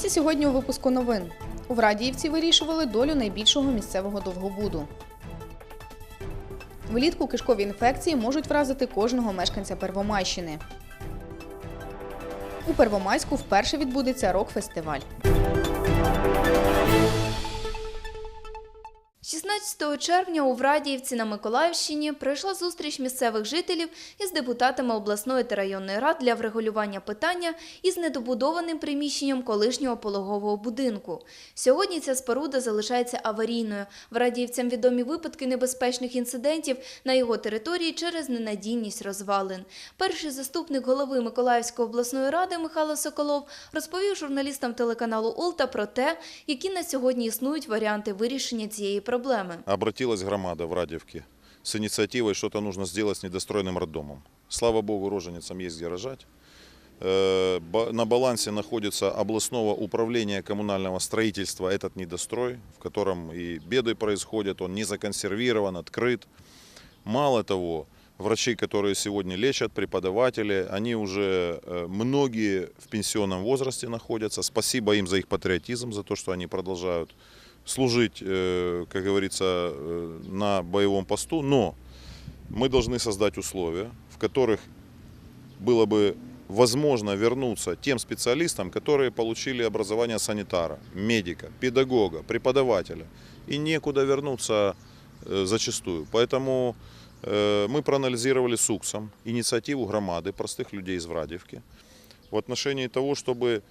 Дивіться сьогодні у випуску новин. У Врадіївці вирішували долю найбільшого місцевого довгобуду. Влітку кишкові інфекції можуть вразити кожного мешканця Первомайщини. У Первомайську вперше відбудеться рок-фестиваль. 16 червня у Врадіївці на Миколаївщині пройшла зустріч місцевих жителів із депутатами обласної та районної рад для врегулювання питання із недобудованим приміщенням колишнього пологового будинку. Сьогодні ця споруда залишається аварійною. Врадіївцям відомі випадки небезпечних інцидентів на його території через ненадійність розвалин. Перший заступник голови Миколаївської обласної ради Михайло Соколов розповів журналістам телеканалу Олта про те, які на сьогодні існують варіанти вирішення цієї проблеми. Обратилась громада в Радевке с инициативой, что-то нужно сделать с недостроенным роддомом. Слава богу, роженицам есть где рожать. Э, На балансе находится областного управления коммунального строительства этот недострой, в котором и беды происходят, он не законсервирован, открыт. Мало того, врачи, которые сегодня лечат, преподаватели, они уже э, многие в пенсионном возрасте находятся. Спасибо им за их патриотизм, за то, что они продолжают служить, э, как говорится, э, на боевом посту. Но мы должны создать условия, в которых было бы возможно вернуться тем специалистам, которые получили образование санитара, медика, педагога, преподавателя. И некуда вернуться э, зачастую. Поэтому мы проанализировали с УКСом инициативу громады, простых людей из Врадевки, в отношении того, чтобы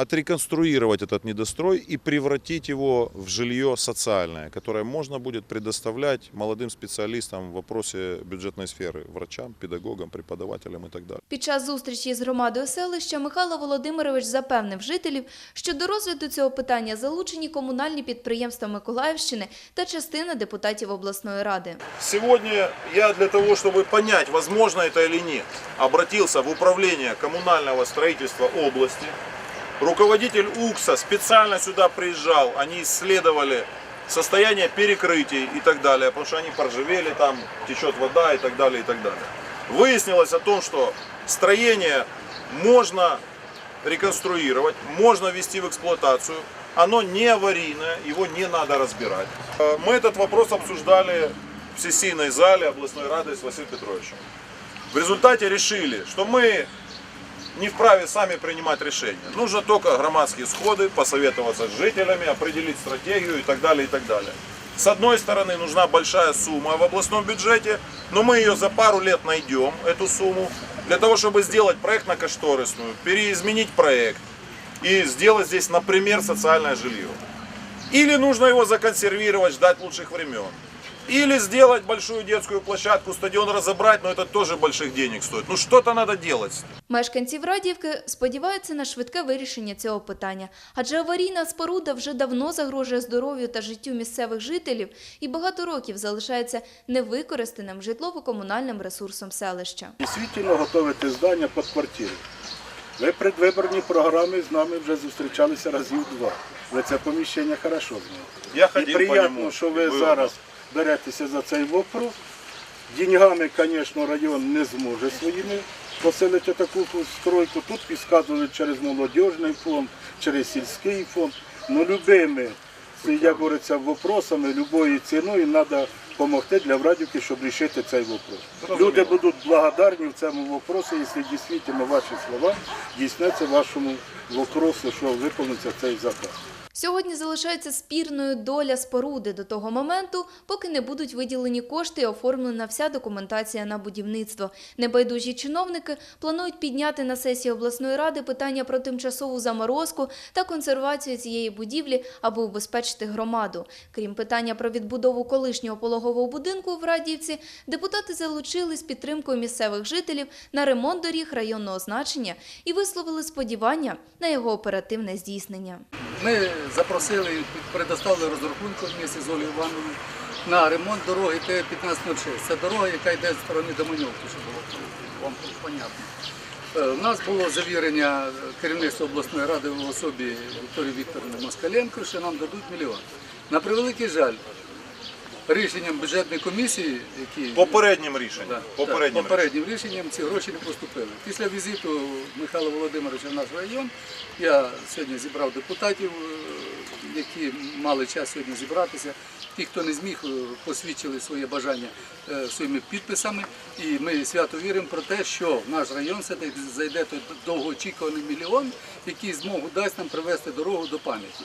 отреконструировать этот недострой и превратить его в жилье социальное, которое можно будет предоставлять молодым специалистам в вопросе бюджетной сферы, врачам, педагогам, преподавателям и так далее. Під час зустрічі з громадою селища Михайло Володимирович запевнив жителів, що до розгляду цього питання залучені комунальні підприємства Миколаївщини та частина депутатів обласної ради. Сегодня я для того, чтобы понять, возможно это или нет, обратился в управление коммунального строительства области. Руководитель УКСа специально сюда приезжал, они исследовали состояние перекрытий и так далее, потому что они поржавели, там течет вода и так далее, и так далее. Выяснилось о том, что строение можно реконструировать, можно ввести в эксплуатацию. Оно не аварийное, его не надо разбирать. Э, Мы этот вопрос обсуждали в сессийной зале областной рады с Василием Петровичем. В результате решили, что мы не вправе сами принимать решения. Нужно только громадские сходы, посоветоваться с жителями, определить стратегию и так далее, и так далее. С одной стороны, нужна большая сумма в областном бюджете, но мы ее за пару лет найдем, эту сумму, для того, чтобы сделать проектно-кошторисную, переизменить проект и сделать здесь, например, социальное жилье. Или нужно его законсервировать, ждать лучших времен. Или сделать большую детскую площадку, стадион разобрать, но это тоже больших денег стоит. Ну что-то надо делать. Мешканці Врадіївки сподіваються на швидке вирішення цього питання, адже аварійна споруда вже давно загрожує здоров'ю та життю місцевих жителів і багато років залишається невикористаним житлово-комунальним ресурсом селища. Дійсно готовити здання під квартиру. Ви предвиборні програми з нами вже зустрічалися разів два. Ви це поміщення хорошо знаєте. Я І приємно, що ви зараз беретеся за цей вопрос. Деньгами, звісно, район не зможе своїми поселити таку стройку. Тут підказують через молодіжний фонд, через сільський фонд. Ну, любими, як говориться, вопросами, любою ціною треба допомогти для Врадівки, щоб вирішити цей вопрос. Люди будуть благодарні в цьому вопросі, якщо дійсно ваші слова дійсняться вашому вопросу, що виконується цей заказ. Сьогодні залишається спірною доля споруди до того моменту, поки не будуть виділені кошти і оформлена вся документація на будівництво. Небайдужі чиновники планують підняти на сесії обласної ради питання про тимчасову заморозку та консервацію цієї будівлі, аби убезпечити громаду. Крім питання про відбудову колишнього пологового будинку в Радівці, депутати залучили з підтримкою місцевих жителів на ремонт доріг районного значення і висловили сподівання на його оперативне здійснення. Ми запросили, предоставили розрахунку в місті з Олею Івановою на ремонт дороги Т-1506. Це дорога, яка йде з сторони Доманьовки, щоб було вам понятно. Е, У нас було завірення керівництва обласної ради в особі Вікторії Вікторівни Москаленко, що нам дадуть мільйон. На превеликий жаль, рішенням бюджетної комісії, які Попереднім рішенням. Да, Попереднім так, попереднім рішенням ці гроші не поступили. Після візиту Михайла Володимировича в наш район я сьогодні зібрав депутатів, е, які мали час сьогодні зібратися. Ті, хто не зміг, е, посвідчили своє бажання е, своїми підписами. І ми свято віримо про те, що в наш район все-таки зайде той довгоочікуваний мільйон, який змогу дасть нам привести дорогу до пам'яті.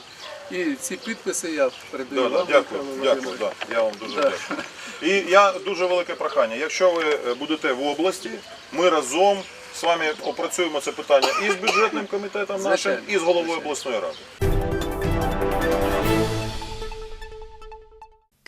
І ці підписи я передаю Да, да, вам. дякую, Михайло дякую, Володимирович. да, я вам дуже Да. вдячний. І я дуже велике прохання. Якщо ви е, будете в області, ми разом з вами опрацюємо це питання і з бюджетним комітетом нашим, Звичайно, і з головою обласної ради.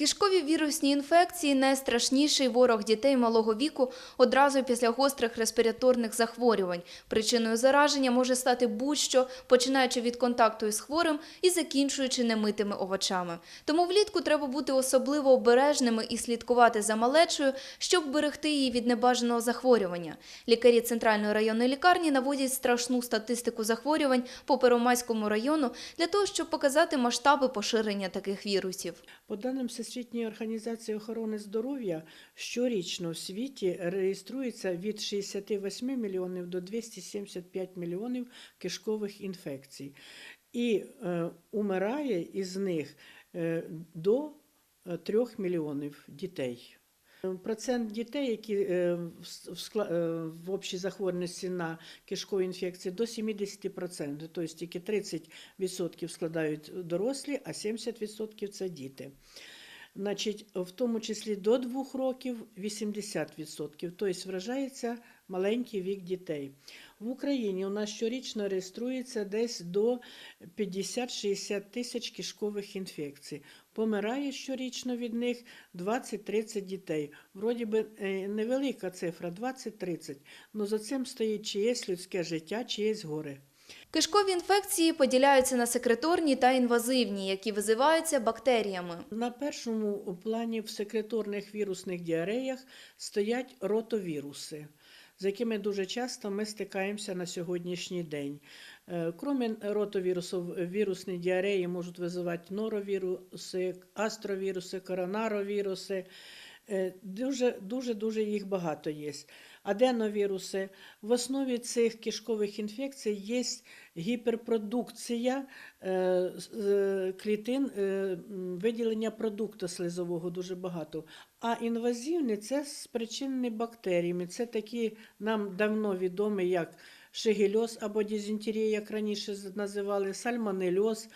Кишкові вірусні інфекції найстрашніший ворог дітей малого віку одразу після гострих респіраторних захворювань. Причиною зараження може стати будь-що, починаючи від контакту із хворим і закінчуючи немитими овочами. Тому влітку треба бути особливо обережними і слідкувати за малечою, щоб берегти її від небажаного захворювання. Лікарі центральної районної лікарні наводять страшну статистику захворювань по Первомайському району для того, щоб показати масштаби поширення таких вірусів. По даним Всесвітньої організації охорони здоров'я, щорічно в світі реєструється від 68 мільйонів до 275 мільйонів кишкових інфекцій. І е, умирає із них е, до е, 3 мільйонів дітей. Е, Процент дітей, які е, е, в общій захворюваності на кишкові інфекції до 70%, тобто тільки 30% складають дорослі, а 70% це діти. Значить, в тому числі до 2 років 80%, тобто вражається маленький вік дітей. В Україні у нас щорічно реєструється десь до 50-60 тисяч кишкових інфекцій. Помирає щорічно від них 20-30 дітей. Вроді би е, невелика цифра 20-30, але за цим стоїть чиєсь людське життя, чиєсь горе. Кишкові інфекції поділяються на секреторні та інвазивні, які визиваються бактеріями. На першому плані в секреторних вірусних діареях стоять ротовіруси, з якими дуже часто ми стикаємося на сьогоднішній день. Е, Крім ротовірусів, вірусні діареї можуть визивати норовіруси, астровіруси, коронаровіруси. Е, Дуже, дуже, дуже їх багато є. Аденовіруси. В основі цих кишкових інфекцій є гіперпродукція е, клітин, е, виділення продукту слизового дуже багато. А інвазивні це спричинені бактеріями. Це такі нам давно відомі, як шигельоз або дизентерія, як раніше називали, сальмонельоз,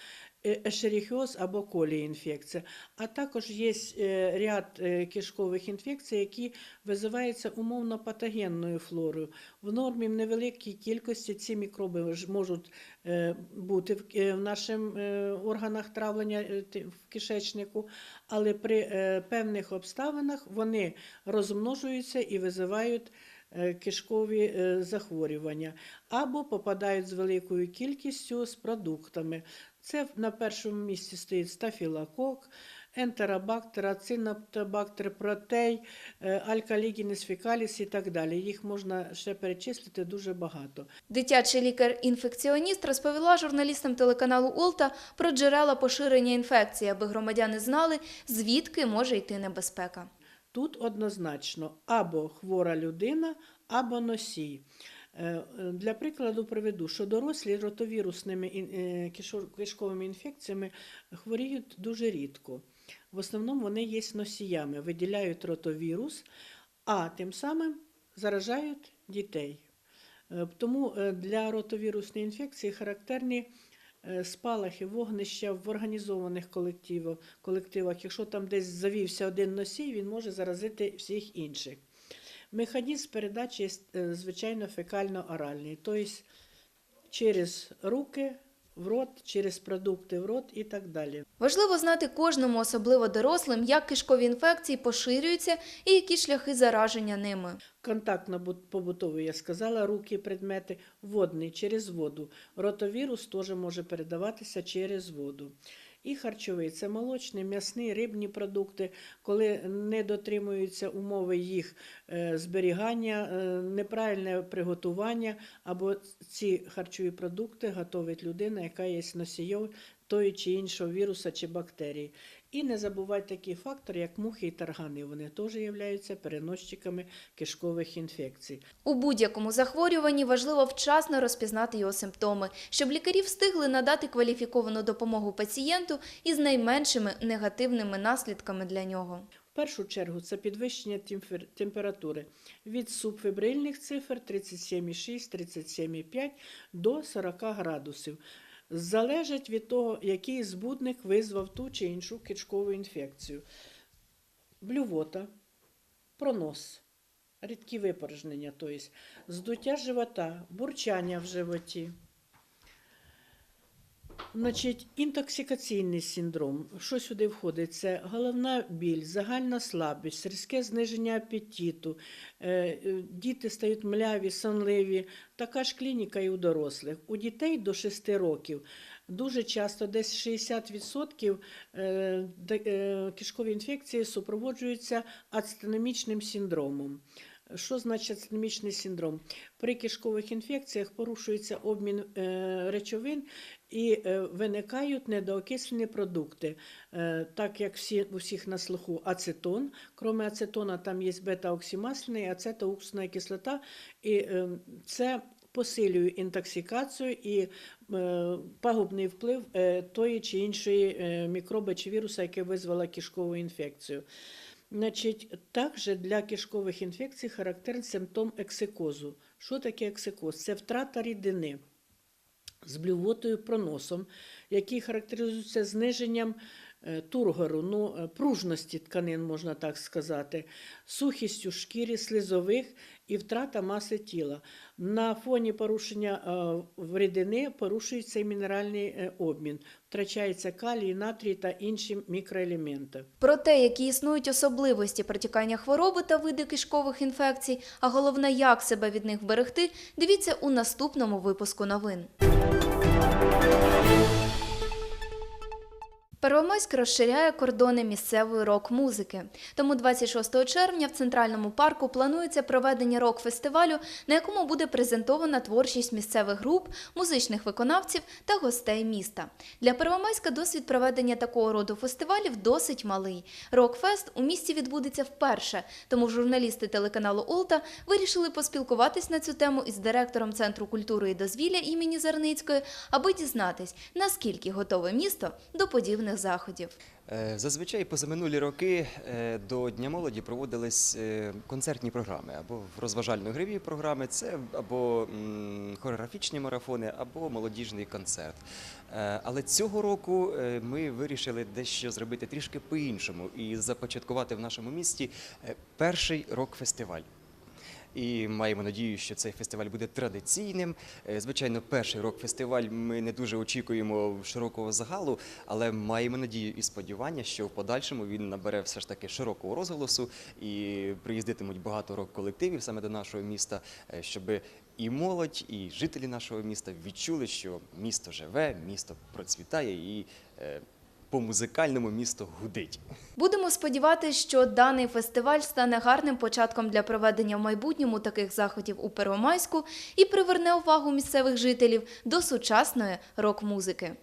е, ешерихіоз або коліінфекція. А також є е, ряд е, кишкових інфекцій, які визиваються умовно патогенною флорою. В нормі в невеликій кількості ці мікроби можуть е, бути в, е, наших е, органах травлення в кишечнику, але при певних обставинах вони розмножуються і визивають кишкові захворювання або попадають з великою кількістю з продуктами. Це на першому місці стоїть стафілокок, ентеробактер, ацинобактер, протей, е, алькалігінес фекаліс і так далі. Їх можна ще перечислити дуже багато. Дитячий лікар-інфекціоніст розповіла журналістам телеканалу Олта про джерела поширення інфекції, аби громадяни знали, звідки може йти небезпека. Тут однозначно або хвора людина, або носій. Е, е, Для прикладу приведу, що дорослі ротовірусними е, кишковими інфекціями хворіють дуже рідко. В основному вони є носіями, виділяють ротовірус, а тим самим заражають дітей. Тому для ротовірусної інфекції характерні спалахи, вогнища в організованих колективах. Якщо там десь завівся один носій, він може заразити всіх інших. Механізм передачі, е, звичайно, фекально-оральний, тобто через руки в рот, через продукти в рот і так далі. Важливо знати кожному, особливо дорослим, як кишкові інфекції поширюються і які шляхи зараження ними. Контактно-побутовий, я сказала, руки, предмети, водний через воду. Ротовірус теж може передаватися через воду. І харчовий це молочні, м'ясні, рибні продукти, коли не дотримуються умови їх е, зберігання, е, неправильне приготування, або ці харчові продукти готовить людина, яка є носією тої чи іншого віруса чи бактерії. І не забувати такі фактори, як мухи і таргани. Вони теж являються переносчиками кишкових інфекцій. У будь-якому захворюванні важливо вчасно розпізнати його симптоми, щоб лікарі встигли надати кваліфіковану допомогу пацієнту із найменшими негативними наслідками для нього. В першу чергу це підвищення температури від субфебрильних цифр 37,6, 37,5 до 40 градусів. Залежить від того, який збудник визвав ту чи іншу кишкову інфекцію. Блювота, пронос, рідкі випорожнення, тобто здуття живота, бурчання в животі. Значить, інтоксикаційний синдром. Що сюди входить? Це головна біль, загальна слабість, різке зниження апетиту, е, е, діти стають мляві, сонливі. Така ж клініка і у дорослих. У дітей до 6 років дуже часто, десь 60% е, кишкові інфекції супроводжуються ацетономічним синдромом. Що значить ацетономічний синдром? При кишкових інфекціях порушується обмін е, речовин і е, виникають недоокислені продукти, Е, так як всі, у всіх на слуху ацетон. Крім ацетона, там є бета-оксимасляна і кислота, і це посилює інтоксикацію і пагубний вплив тої чи іншої мікроби чи віруса, яке визвало кишкову інфекцію. Значить, також для кишкових інфекцій характерний симптом ексикозу. Що таке ексикоз? Це втрата рідини з блювотою проносом, який характеризується зниженням тургору, ну, е, пружності тканин, можна так сказати, сухістю шкіри, слизових і втрата маси тіла. На фоні порушення е, рідини порушується і мінеральний е, обмін, втрачається калій, натрій та інші мікроелементи. Про те, які існують особливості протікання хвороби та види кишкових інфекцій, а головне, як себе від них вберегти, дивіться у наступному випуску новин. Первомайськ розширяє кордони місцевої рок-музики. Тому 26 червня в центральному парку планується проведення рок-фестивалю, на якому буде презентована творчість місцевих груп, музичних виконавців та гостей міста. Для Первомайська досвід проведення такого роду фестивалів досить малий. Рок-фест у місті відбудеться вперше, тому журналісти телеканалу Олта вирішили поспілкуватись на цю тему із директором Центру культури і дозвілля імені Зарницької, аби дізнатись, наскільки готове місто до подібних заходів. Е, Зазвичай позаминулі роки е, до Дня молоді проводились е, концертні програми або розважально-гриві програми, це або хореографічні марафони, або молодіжний концерт. Але цього року ми вирішили дещо зробити трішки по-іншому і започаткувати в нашому місті перший рок-фестиваль. І маємо надію, що цей фестиваль буде традиційним. Е, Звичайно, перший рок-фестиваль ми не дуже очікуємо широкого загалу, але маємо надію і сподівання, що в подальшому він набере все ж таки широкого розголосу і приїздитимуть багато рок-колективів саме до нашого міста, е, щоб і молодь, і жителі нашого міста відчули, що місто живе, місто процвітає і е, по музикальному місто гудить. Будемо сподіватися, що даний фестиваль стане гарним початком для проведення в майбутньому таких заходів у Первомайську і приверне увагу місцевих жителів до сучасної рок-музики.